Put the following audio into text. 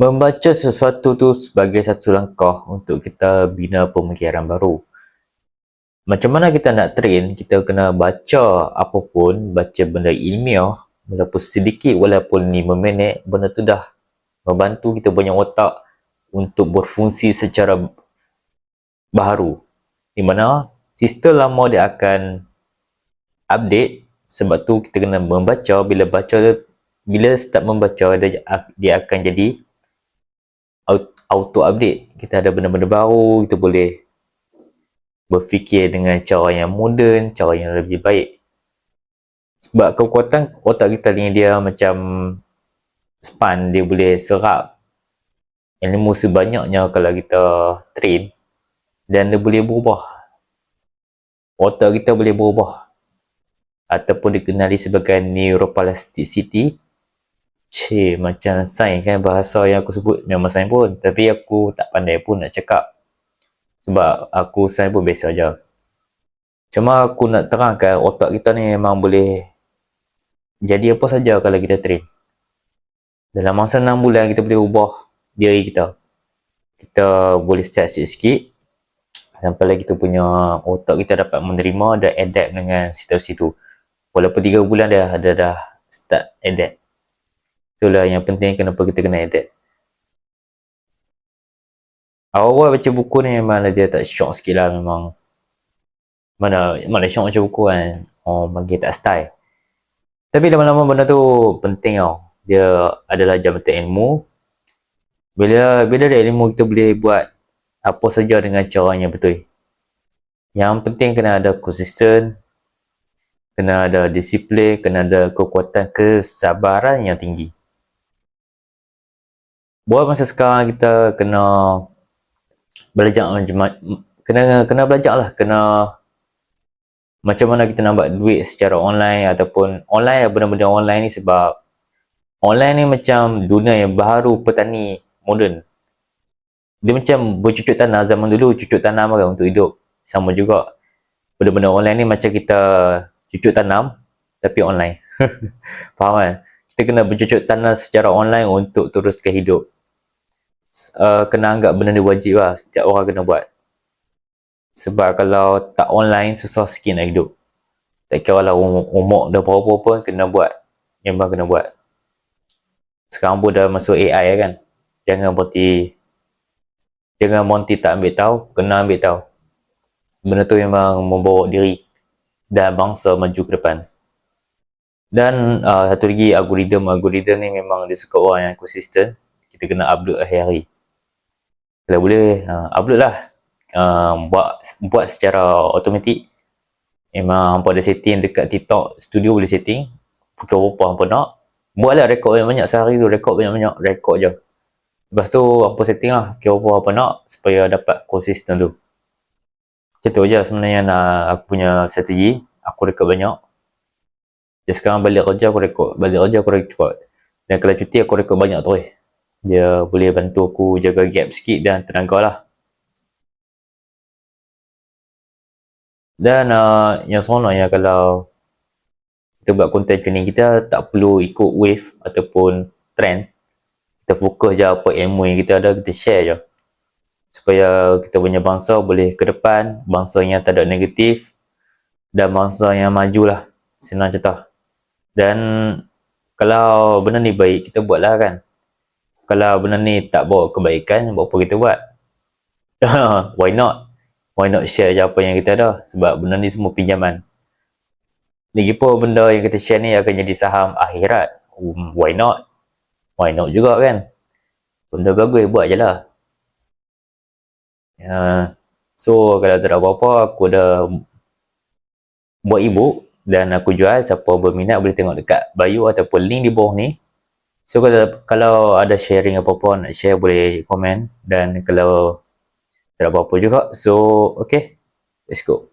Membaca sesuatu tu sebagai satu langkah untuk kita bina pemikiran baru. Macam mana kita nak train, kita kena baca apa pun, baca benda ilmiah, walaupun sedikit, walaupun 5 minit, benda tu dah membantu kita punya otak untuk berfungsi secara baharu. Di mana sistem lama dia akan update sebab tu kita kena membaca bila baca bila start membaca dia, dia akan jadi auto update kita ada benda-benda baru kita boleh berfikir dengan cara yang moden cara yang lebih baik. Sebab kekuatan otak kita ni dia macam span dia boleh serap ilmu sebanyaknya kalau kita train. Dan dia boleh berubah. Otak kita boleh berubah. Ataupun dikenali sebagai neuroplasticity Cik, macam sains kan bahasa yang aku sebut memang sains pun. Tapi aku tak pandai pun nak cakap. Sebab aku sains pun biasa aja. Cuma aku nak terangkan otak kita ni memang boleh jadi apa saja kalau kita train. Dalam masa 6 bulan kita boleh ubah diri kita. Kita boleh start sikit-sikit. Sampai lagi kita punya otak kita dapat menerima dan adapt dengan situasi tu. Walaupun 3 bulan dah, dah, dah start adapt. Itulah yang penting kenapa kita kena adapt. Awal-awal baca buku ni memang dia tak shock sikit lah memang. Mana, mana shock baca buku kan. Oh, bagi tak style. Tapi lama-lama benda tu penting tau. Dia adalah jambatan ilmu. Bila bila ada ilmu kita boleh buat apa saja dengan cara yang betul. Yang penting kena ada konsisten, kena ada disiplin, kena ada kekuatan kesabaran yang tinggi buat masa sekarang kita kena belajar kena kena belajar lah kena macam mana kita nak buat duit secara online ataupun online benda-benda online ni sebab online ni macam dunia yang baru petani moden. Dia macam bercucuk tanah zaman dulu cucuk tanam kan untuk hidup. Sama juga benda-benda online ni macam kita cucuk tanam tapi online. Faham kan? Kita kena bercucuk tanah secara online untuk teruskan hidup uh, kena anggap benda ni wajib lah setiap orang kena buat. Sebab kalau tak online susah sikit nak hidup. Tak kira lah umur, umur dah berapa pun kena buat memang kena buat. Sekarang pun dah masuk AI kan? Jangan berhenti jangan berhenti tak ambil tahu kena ambil tahu. Benda tu memang membawa diri dan bangsa maju ke depan. Dan uh, satu lagi algoritma algoritma ni memang dia suka orang yang konsisten. Kita kena upload hari-hari kalau boleh uh, upload lah. Uh, buat buat secara automatik. Memang hampa ada setting dekat TikTok studio boleh setting. Pukul berapa hampa nak. Buatlah rekod banyak-banyak. Sehari tu rekod banyak-banyak. Rekod je. Lepas tu hampa setting lah. Kira apa hampa nak supaya dapat konsisten tu. Macam tu je sebenarnya nak aku punya strategi. Aku rekod banyak. Jadi sekarang balik kerja aku rekod balik kerja aku rekod dan kalau cuti aku rekod banyak eh dia boleh bantu aku jaga gap sikit dan tenaga lah. Dan uh, yang seronoknya kalau kita buat content training kita tak perlu ikut wave ataupun trend. Kita fokus je apa ilmu yang kita ada kita share je. Supaya kita punya bangsa boleh ke depan bangsa yang tak ada negatif dan bangsa yang maju lah. Senang cerita dan kalau benda ni baik kita buat lah kan kalau benda ni tak bawa kebaikan, buat apa kita buat? Why not? Why not share je apa yang kita ada? Sebab benda ni semua pinjaman. Lagipun benda yang kita share ni akan jadi saham akhirat. Um, why not? Why not juga kan? Benda bagus buat je lah. Uh, so kalau tak ada apa-apa, aku dah buat ebook dan aku jual. Siapa berminat boleh tengok dekat bio ataupun link di bawah ni. So kalau, kalau ada sharing apa-apa nak share boleh komen dan kalau tak ada apa-apa juga. So okay let's go